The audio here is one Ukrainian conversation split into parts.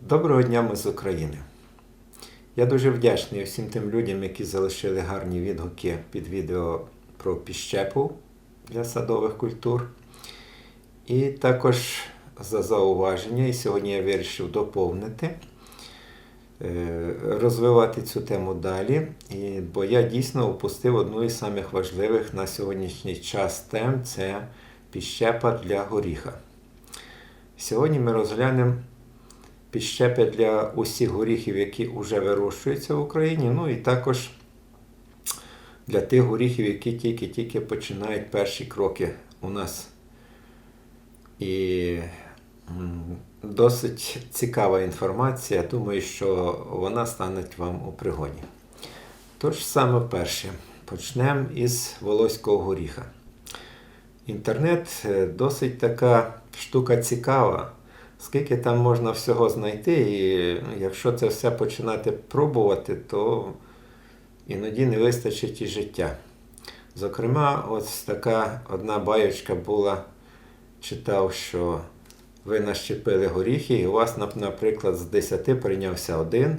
Доброго дня ми з України. Я дуже вдячний всім тим людям, які залишили гарні відгуки під відео про піщепу для садових культур. І також за зауваження. І сьогодні я вирішив доповнити, е, розвивати цю тему далі. Бо я дійсно упустив одну із самих важливих на сьогоднішній час тем це піщепа для горіха. Сьогодні ми розглянемо підщепи для усіх горіхів, які вже вирощуються в Україні. Ну і також для тих горіхів, які тільки-тільки починають перші кроки у нас. І досить цікава інформація. Думаю, що вона стане вам у пригоді. Тож саме перше, почнемо із волоського горіха. Інтернет е, досить така штука цікава, скільки там можна всього знайти, і якщо це все починати пробувати, то іноді не вистачить і життя. Зокрема, ось така одна баєчка була, читав, що ви нащепили горіхи, і у вас, наприклад, з 10 прийнявся один,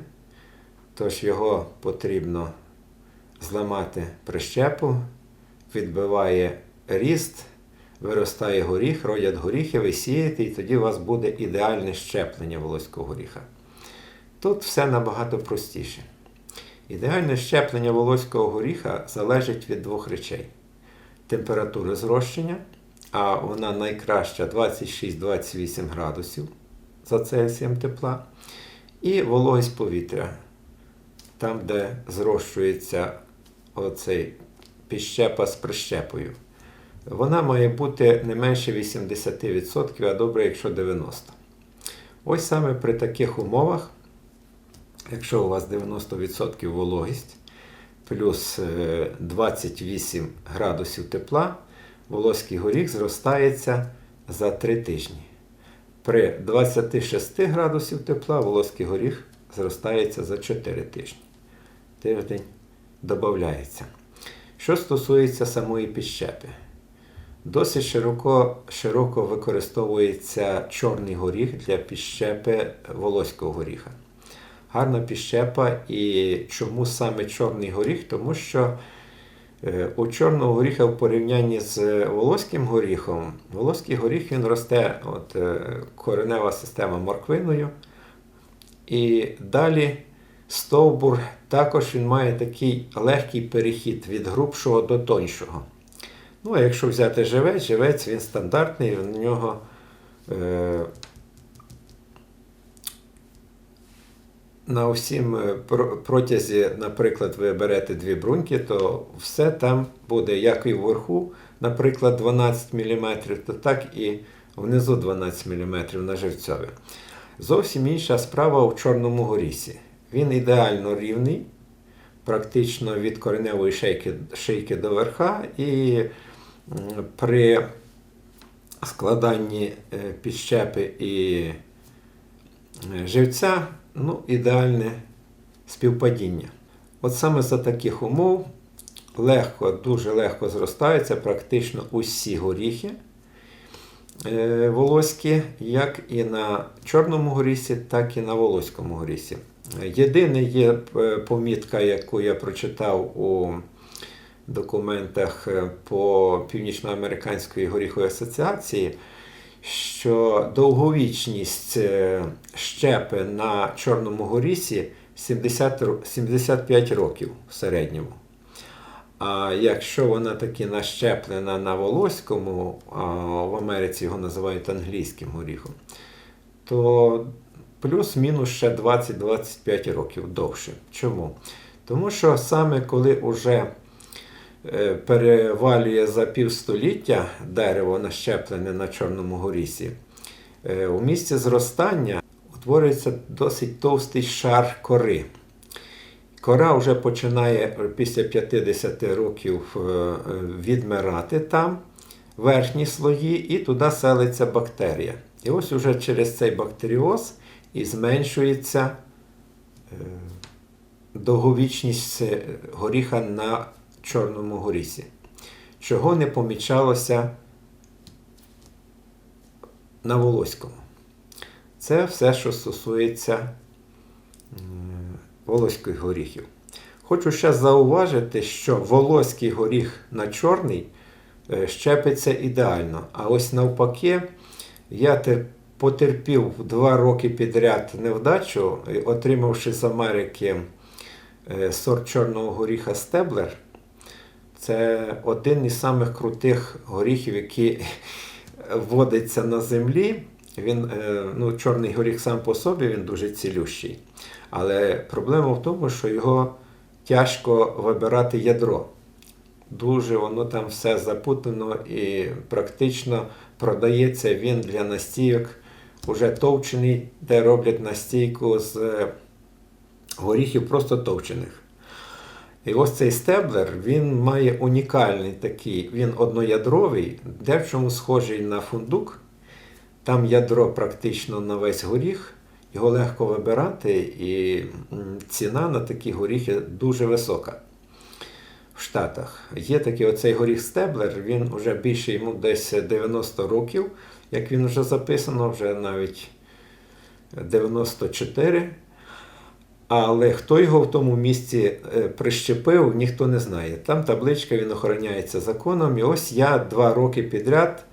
тож його потрібно зламати прищепу, відбиває ріст, виростає горіх, родять горіхи, ви сієте, і тоді у вас буде ідеальне щеплення волоського горіха. Тут все набагато простіше. Ідеальне щеплення волоського горіха залежить від двох речей: температури зрощення, а вона найкраща 26-28 градусів за Цельсієм тепла, і вологість повітря, там, де зрощується оцей піщепа з прищепою. Вона має бути не менше 80%, а добре, якщо 90%. Ось саме при таких умовах, якщо у вас 90% вологість плюс е, 28 градусів тепла, волоський горіх зростається за 3 тижні. При 26 градусів тепла волоський горіх зростається за 4 тижні. Тиждень додається. Що стосується самої підщепи, Досить широко, широко використовується чорний горіх для піщепи волоського горіха. Гарна піщепа. І чому саме чорний горіх? Тому що е, у чорного горіха в порівнянні з волоським горіхом, волоський горіх він росте, от, е, коренева система морквиною. І далі стовбур також він має такий легкий перехід від грубшого до тоншого. Ну, а якщо взяти живець, живець він стандартний, в нього е, на всім е, протязі, наприклад, ви берете дві бруньки, то все там буде як і вверху, наприклад, 12 мм, то так і внизу 12 мм на живцьові. Зовсім інша справа у Чорному горісі. Він ідеально рівний, практично від кореневої шийки, шийки до верха, і при складанні е, підщепи і е, живця ну, ідеальне співпадіння. От саме за таких умов легко, дуже легко зростаються практично усі горіхи е, волоські, як і на Чорному горісі, так і на Волоському горісі. Єдине є помітка, яку я прочитав у документах е, по Північноамериканської горіхової асоціації, що довговічність е, щепи на Чорному горісі 70, 75 років в середньому. А якщо вона таки нащеплена на волоському, а в Америці його називають англійським горіхом, то плюс-мінус ще 20-25 років довше. Чому? Тому що саме коли вже перевалює за півстоліття дерево нащеплене на Чорному горісі, е, у місці зростання утворюється досить товстий шар кори. Кора вже починає після 50 років е, е, відмирати там верхні слої, і туди селиться бактерія. І ось уже через цей бактеріоз і зменшується е, довговічність е, горіха на Чорному горісі, чого не помічалося на Волоському. Це все, що стосується м, волоських горіхів. Хочу ще зауважити, що волоський горіх на чорний е, щепиться ідеально. А ось навпаки, я потерпів два роки підряд невдачу, отримавши з Америки е, сорт чорного горіха Стеблер. Це один із самих крутих горіхів, який вводиться на землі. Він, е, ну, чорний горіх сам по собі він дуже цілющий. Але проблема в тому, що його тяжко вибирати ядро. Дуже воно там все запутано і практично продається він для настійок уже товчений, де роблять настійку з е, горіхів просто товчених. І ось цей стеблер він має унікальний такий, він одноядровий, де в чому схожий на фундук. Там ядро практично на весь горіх, його легко вибирати, і ціна на такі горіхи дуже висока. В Штатах є такий оцей горіх стеблер, він вже більше йому десь 90 років, як він вже записано, вже навіть 94. Але хто його в тому місці е, прищепив, ніхто не знає. Там табличка він охороняється законом. І ось я два роки підряд,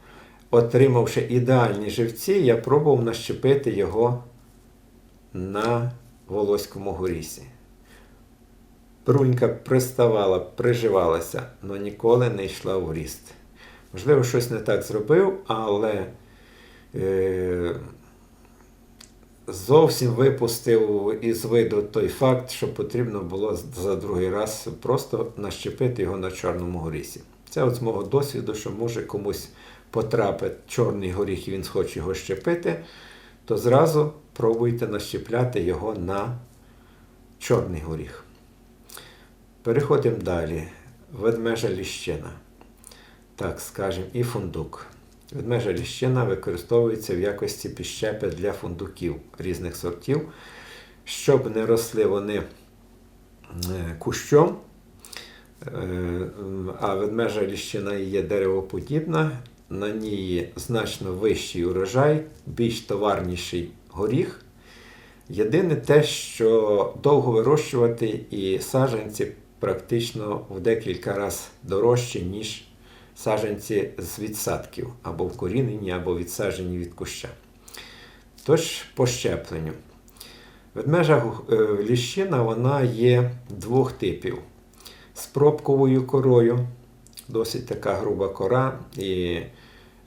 отримавши ідеальні живці, я пробував нащепити його на Волоському горісі. Брунька приставала, приживалася, але ніколи не йшла в ріст. Можливо, щось не так зробив, але е, зовсім випустив із виду той факт, що потрібно було за другий раз просто нащепити його на Чорному горісі. Це от з мого досвіду, що може комусь потрапити чорний горіх і він хоче його щепити, то зразу пробуйте нащепляти його на чорний горіх. Переходимо далі. Ведмежа ліщина. Так, скажемо, і фундук. Ведмежа ліщина використовується в якості підщепи для фундуків різних сортів, щоб не росли вони е, кущом. Е, А ведмежа ліщина є деревоподібна, на ній значно вищий урожай, більш товарніший горіх. Єдине те, що довго вирощувати і саджанці практично в декілька разів дорожчі, ніж саджанці з відсадків, або вкорінені, або відсаджені від куща. Тож, по щепленню. Ведмежа е, ліщина вона є двох типів. З пробковою корою, досить така груба кора. І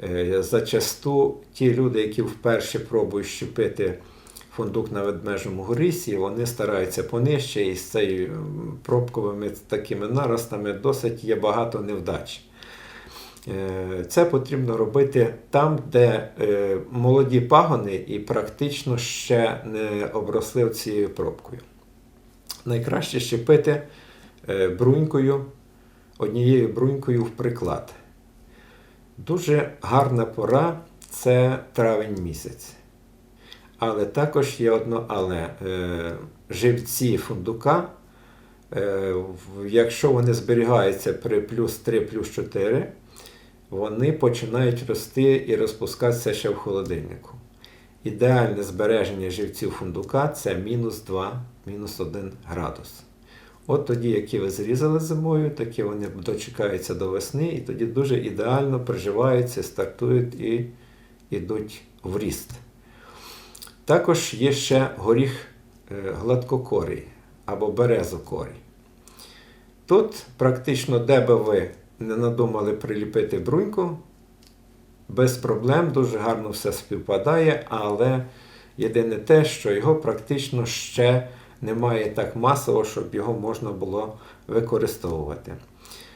е, зачасту ті люди, які вперше пробують щепити фундук на ведмежому горісі, вони стараються понижче, і з цією пробковими такими наростами досить є багато невдач. Е, Це потрібно робити там, де е, молоді пагони і практично ще не обросли цією пробкою. Найкраще щепити е, брунькою, однією брунькою в приклад. Дуже гарна пора це травень місяць. Але також є одно але живці фундука, якщо вони зберігаються при плюс 3, плюс 4, вони починають рости і розпускатися ще в холодильнику. Ідеальне збереження живців фундука це мінус 2, мінус 1 градус. От тоді, які ви зрізали зимою, такі вони дочекаються до весни, і тоді дуже ідеально приживаються, стартують і йдуть в ріст. Також є ще горіх е, гладкокорий або березокорий. Тут практично, де би ви не надумали приліпити бруньку, без проблем, дуже гарно все співпадає, але єдине те, що його практично ще немає так масово, щоб його можна було використовувати.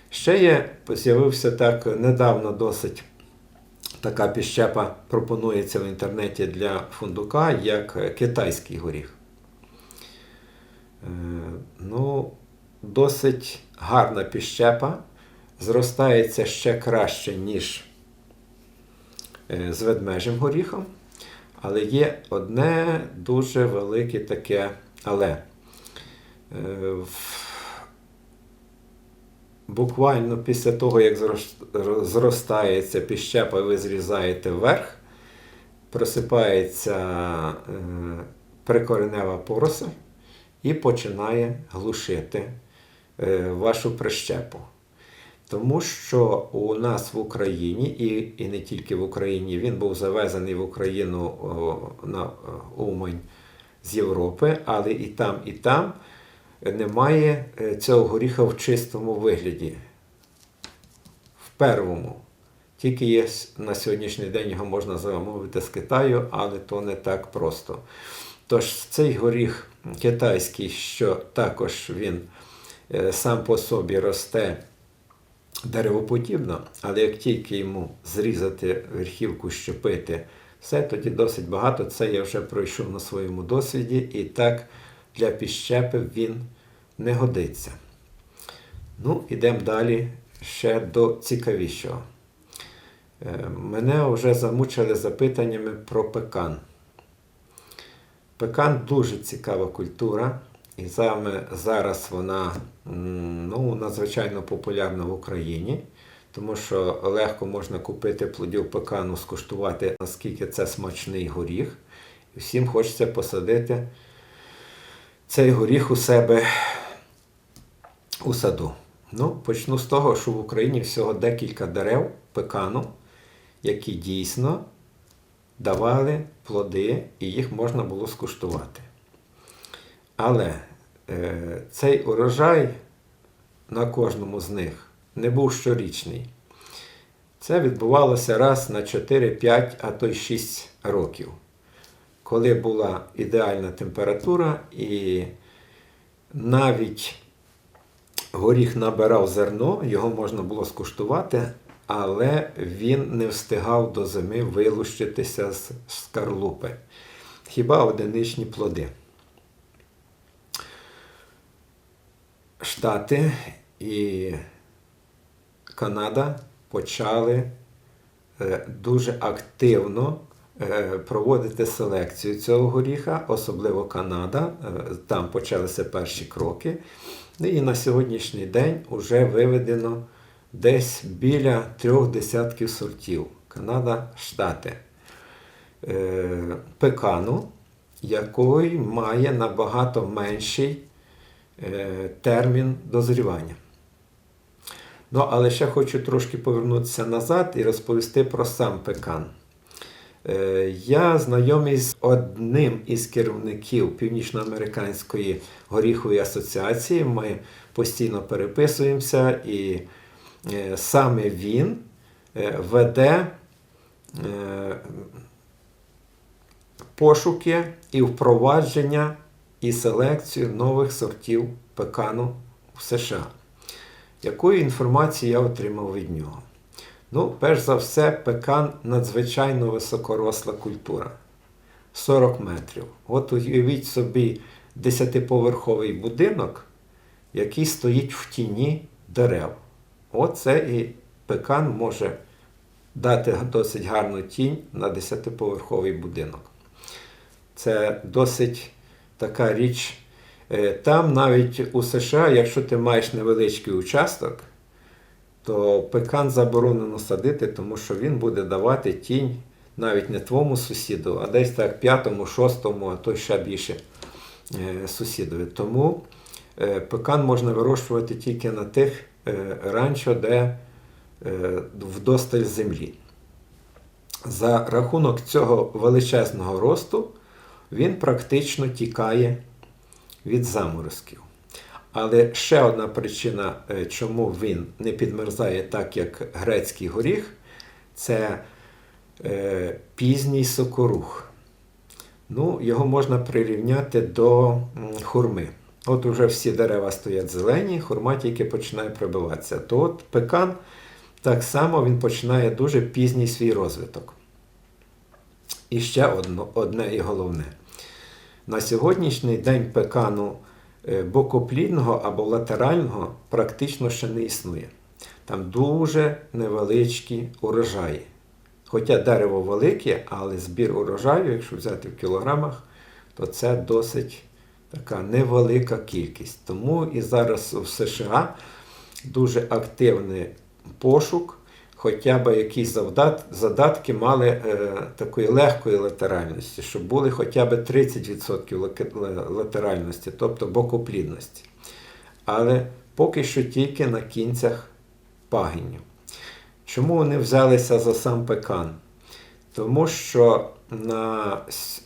Ще є, з'явився так недавно досить така піщепа пропонується в інтернеті для фундука, як китайський горіх. Е, Ну, досить гарна піщепа, зростається ще краще, ніж е, з ведмежим горіхом. Але є одне дуже велике таке але. Е, Буквально після того, як зростається піщепа, ви зрізаєте вверх, просипається е, прикоренева поросль і починає глушити вашу прищепу. Тому що у нас в Україні, і, і не тільки в Україні, він був завезений в Україну о, на Умань з Європи, але і там, і там немає е, цього горіха в чистому вигляді. В первому. Тільки є на сьогоднішній день його можна замовити з Китаю, але то не так просто. Тож цей горіх китайський, що також він е, сам по собі росте деревоподібно, але як тільки йому зрізати верхівку, щепити, все тоді досить багато. Це я вже пройшов на своєму досвіді, і так для підщепи він не годиться. Ну, ідемо далі ще до цікавішого. Е, Мене вже замучили запитаннями про пекан. Пекан дуже цікава культура, і саме зараз вона ну, надзвичайно популярна в Україні, тому що легко можна купити плодів пекану, скуштувати, наскільки це смачний горіх. І всім хочеться посадити цей горіх у себе у саду. Ну, почну з того, що в Україні всього декілька дерев пекану, які дійсно давали плоди і їх можна було скуштувати. Але е, цей урожай на кожному з них не був щорічний. Це відбувалося раз на 4, 5, а то й 6 років, коли була ідеальна температура і навіть горіх набирав зерно, його можна було скуштувати, але він не встигав до зими вилущитися з скарлупи. Хіба одиничні плоди. Штати і Канада почали е, дуже активно е, проводити селекцію цього горіха, особливо Канада. Е, Там почалися перші кроки. Ну І на сьогоднішній день вже виведено десь біля трьох десятків сортів. Канада, Штати. Пекану, який має набагато менший термін дозрівання. Ну, але ще хочу трошки повернутися назад і розповісти про сам пекан. Е, Я знайомий з одним із керівників Північноамериканської горіхової асоціації. Ми постійно переписуємося, і е, саме він е, веде е, пошуки і впровадження і селекцію нових сортів пекану в США. Якої інформації я отримав від нього? Ну, перш за все, пекан надзвичайно високоросла культура. 40 метрів. От уявіть собі десятиповерховий будинок, який стоїть в тіні дерев. Оце і пекан може дати досить гарну тінь на десятиповерховий будинок. Це досить така річ. Е, Там навіть у США, якщо ти маєш невеличкий участок, то пекан заборонено садити, тому що він буде давати тінь навіть не твоєму сусіду, а десь так п'ятому, шостому, а то ще більше е, сусідові. Тому е, пекан можна вирощувати тільки на тих ранчо, де вдосталь землі. За рахунок цього величезного росту він практично тікає від заморозків. Але ще одна причина, е, чому він не підмерзає так, як грецький горіх, це е, пізній сокорух. Ну, його можна прирівняти до хурми. От уже всі дерева стоять зелені, хурма тільки починає пробиватися. То от пекан так само він починає дуже пізній свій розвиток. І ще одно, одне і головне. На сьогоднішній день пекану е, бокоплідного або латерального практично ще не існує. Там дуже невеличкі урожаї. Хоча дерево велике, але збір урожаю, якщо взяти в кілограмах, то це досить така невелика кількість. Тому і зараз в США дуже активний пошук. Хоча б якісь задатки мали е, такої легкої латеральності, щоб були хоча б 30% латеральності, тобто бокоплідності. Але поки що тільки на кінцях пагінів. Чому вони взялися за сам пекан? Тому що на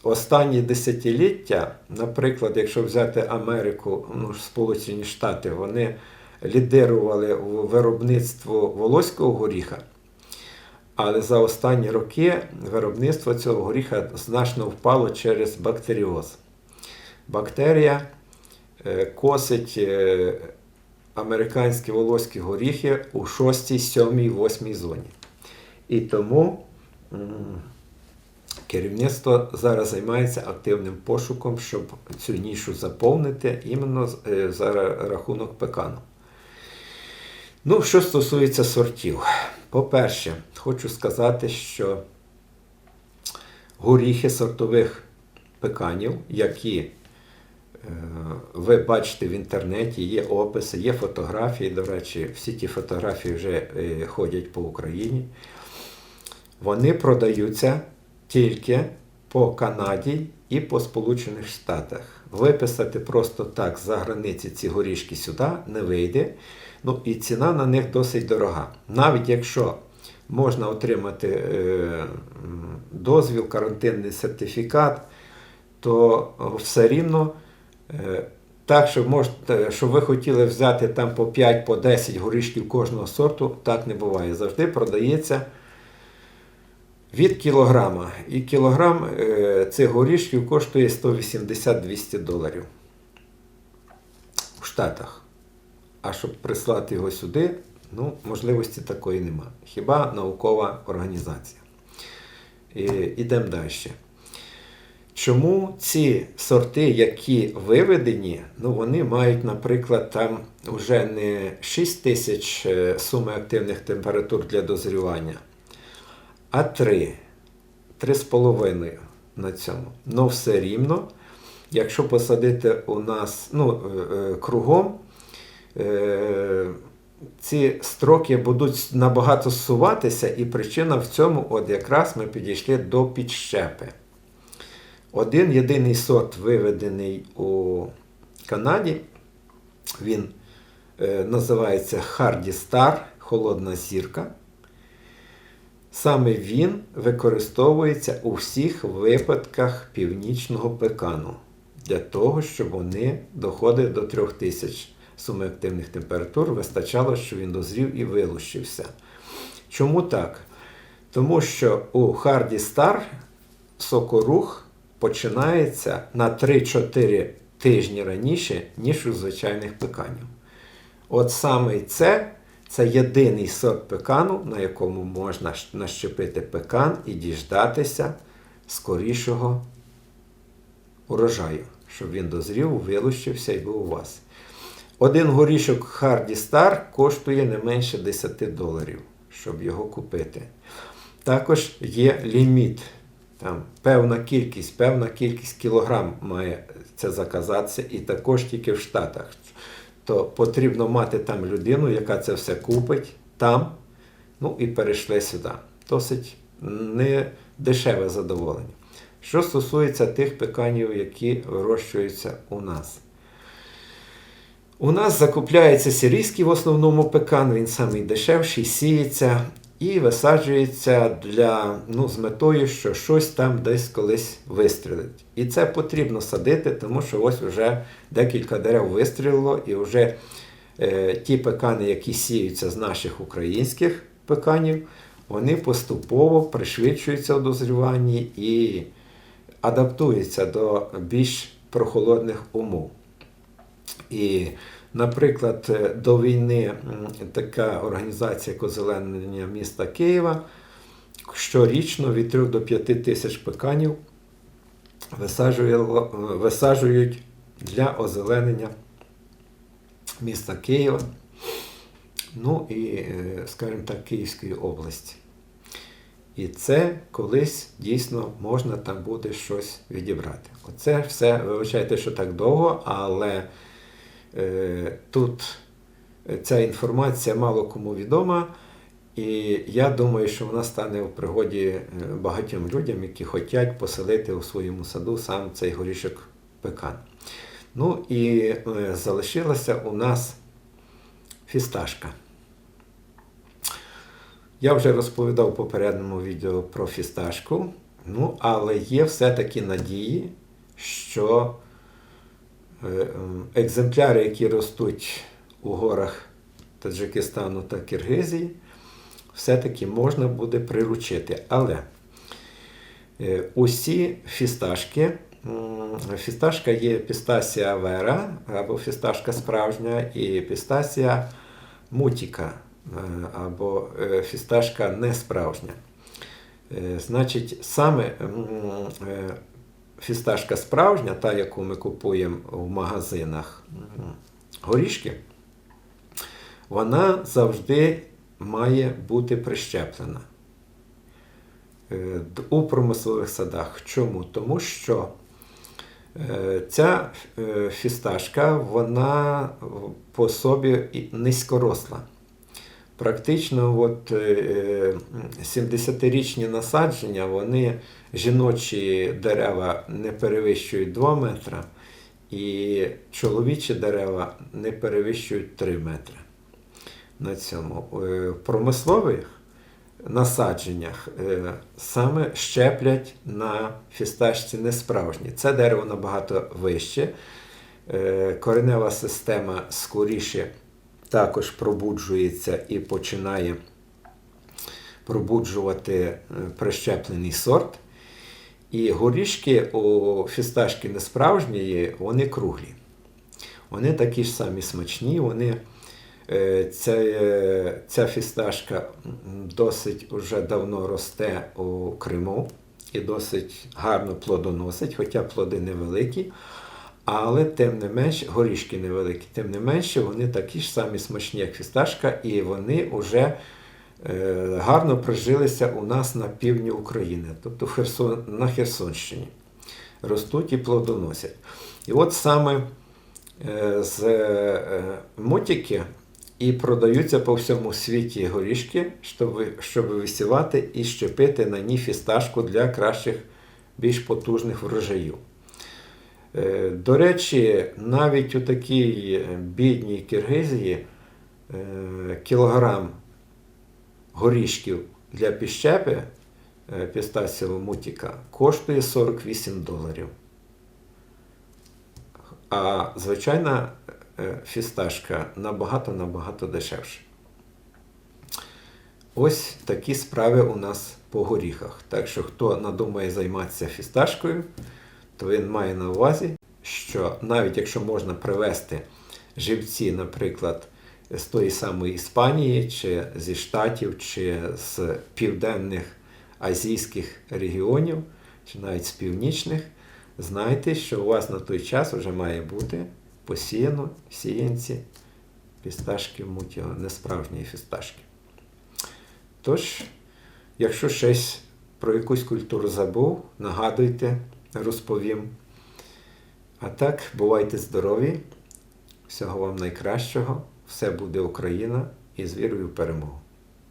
останні десятиліття, наприклад, якщо взяти Америку, ну, Сполучені Штати, вони лідирували в виробництво волоського горіха, але за останні роки виробництво цього горіха значно впало через бактеріоз. Бактерія е, косить е, американські волоські горіхи у 6, 7, 8 зоні. І тому керівництво зараз займається активним пошуком, щоб цю нішу заповнити іменно е, за рахунок пекану. Ну, що стосується сортів. По-перше, хочу сказати, що горіхи сортових пеканів, які е, ви бачите в інтернеті, є описи, є фотографії. До речі, всі ті фотографії вже е, ходять по Україні. Вони продаються тільки по Канаді і по Сполучених Штатах. Виписати просто так з-за границі ці горішки сюди не вийде. Ну і ціна на них досить дорога. Навіть якщо можна отримати е, дозвіл, карантинний сертифікат, то все рівно е, так, щоб, можете, щоб ви хотіли взяти там по 5 по 10 горішків кожного сорту, так не буває. Завжди продається від кілограма. І кілограм е, цих горішків коштує 180-200 доларів в Штатах. А щоб прислати його сюди, ну, можливості такої нема. Хіба наукова організація. Ідемо далі. Чому ці сорти, які виведені, ну вони мають, наприклад, там вже не 6 тисяч е, суми активних температур для дозрівання, а 3, 3,5 на цьому. Ну все рівно, якщо посадити у нас ну, е, е, кругом, е, ці строки будуть набагато зсуватися, і причина в цьому, от якраз ми підійшли до підщепи. Один єдиний сорт виведений у Канаді, він називається Hardy Star, холодна зірка. Саме він використовується у всіх випадках північного пекану для того, щоб вони доходили до 3000 суми активних температур, вистачало, що він дозрів і вилущився. Чому так? Тому що у Hardy Star сокорух починається на 3-4 тижні раніше, ніж у звичайних пеканів. От саме це, це єдиний сорт пекану, на якому можна нащепити пекан і діждатися скорішого урожаю, щоб він дозрів, вилущився і був у вас. Один горішок Hardy Star коштує не менше 10 доларів, щоб його купити. Також є ліміт. Там певна кількість, певна кількість кілограм має це заказатися, і також тільки в Штатах. То потрібно мати там людину, яка це все купить там, ну і перейшли сюди. Досить не дешеве задоволення. Що стосується тих пеканів, які вирощуються у нас. У нас закупляється сирійський в основному пекан, він самий дешевший, сіється і висаджується для, ну, з метою, що щось там десь колись вистрілить. І це потрібно садити, тому що ось вже декілька дерев вистрілило, і вже е, ті пекани, які сіються з наших українських пеканів, вони поступово пришвидшуються в дозріванні і адаптуються до більш прохолодних умов. І, наприклад, е, до війни така організація озеленення міста Києва щорічно від 3 до 5 тисяч пеканів висаджує- висаджують для озеленення міста Києва, ну і, е, скажімо так, Київської області. І це колись дійсно можна там буде щось відібрати. Оце все, вибачайте, що так довго, але е, тут ця інформація мало кому відома. І я думаю, що вона стане в пригоді е, багатьом людям, які хочуть поселити у своєму саду сам цей горішок пекан. Ну і е, залишилася у нас фісташка. Я вже розповідав в попередньому відео про фісташку, ну, але є все-таки надії, що е, екземпляри, які ростуть у горах Таджикистану та Киргизії, все-таки можна буде приручити. Але е, усі фісташки, фісташка є пістасія вера або фісташка справжня, і пістасія мутіка е, або е, фісташка несправжня. Е, Значить, саме е, фісташка справжня, та, яку ми купуємо в магазинах горішки, вона завжди має бути прищеплена е, у промислових садах. Чому? Тому що е, ця е, фісташка, вона по собі низькоросла. Практично от, е, 70-річні насадження, вони жіночі дерева не перевищують 2 метри, і чоловічі дерева не перевищують 3 метри. На цьому. Е, В промислових насадженнях е, саме щеплять на фісташці несправжні. Це дерево набагато вище. Е, Коренева система скоріше також пробуджується і починає пробуджувати прищеплений сорт. І горішки у фісташки несправжньої, вони круглі. Вони такі ж самі смачні, вони, е, ця, е, ця фісташка досить уже давно росте у Криму і досить гарно плодоносить, хоча плоди невеликі. Але тим не менш, горішки невеликі, тим не менше, вони такі ж самі смачні, як фісташка, і вони вже гарно прижилися у нас на півдні України, тобто Херсон, на Херсонщині. Ростуть і плодоносять. І от саме е, з е, і продаються по всьому світі горішки, щоб, щоб висівати і щепити на ній фісташку для кращих, більш потужних врожаїв. Е, До речі, навіть у такій е, бідній Киргизії е, кілограм горішків для піщепи е, пістасієвого мутіка коштує 48 доларів. А звичайна е, фісташка набагато-набагато дешевша. Ось такі справи у нас по горіхах. Так що, хто надумає займатися фісташкою, то він має на увазі, що навіть якщо можна привезти живці, наприклад, з тої самої Іспанії, чи зі Штатів, чи з південних азійських регіонів, чи навіть з північних, знайте, що у вас на той час вже має бути посіяно сіянці фісташки мутіо, несправжньої фісташки. Тож, якщо щось про якусь культуру забув, нагадуйте, розповім. А так, бувайте здорові, всього вам найкращого, все буде Україна і з вірою в перемогу.